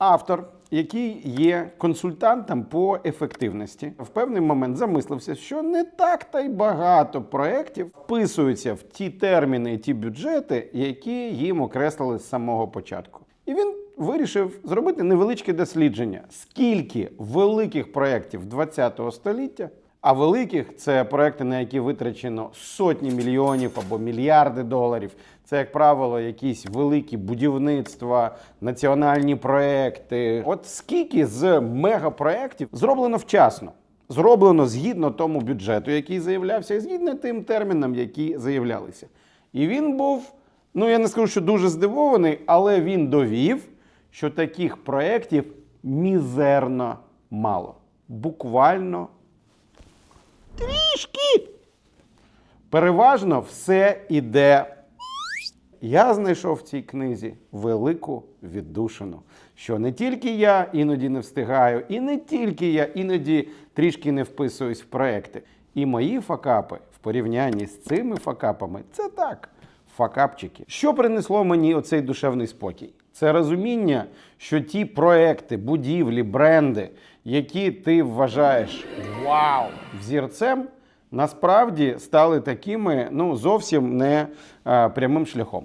Автор, який є консультантом по ефективності, в певний момент замислився, що не так та й багато проєктів вписуються в ті терміни ті бюджети, які їм окреслили з самого початку. І він вирішив зробити невеличке дослідження, скільки великих проєктів 20-го століття, а великих це проекти, на які витрачено сотні мільйонів або мільярди доларів. Це, як правило, якісь великі будівництва, національні проекти. От скільки з мегапроєктів зроблено вчасно, зроблено згідно тому бюджету, який заявлявся, і згідно тим термінам, які заявлялися. І він був, ну я не скажу, що дуже здивований, але він довів, що таких проєктів мізерно мало. Буквально трішки. Переважно все іде. Я знайшов в цій книзі велику віддушину, що не тільки я іноді не встигаю, і не тільки я іноді трішки не вписуюсь в проекти. І мої факапи в порівнянні з цими факапами це так, факапчики. Що принесло мені оцей душевний спокій? Це розуміння, що ті проекти, будівлі, бренди, які ти вважаєш вау взірцем, насправді стали такими ну зовсім не а, прямим шляхом.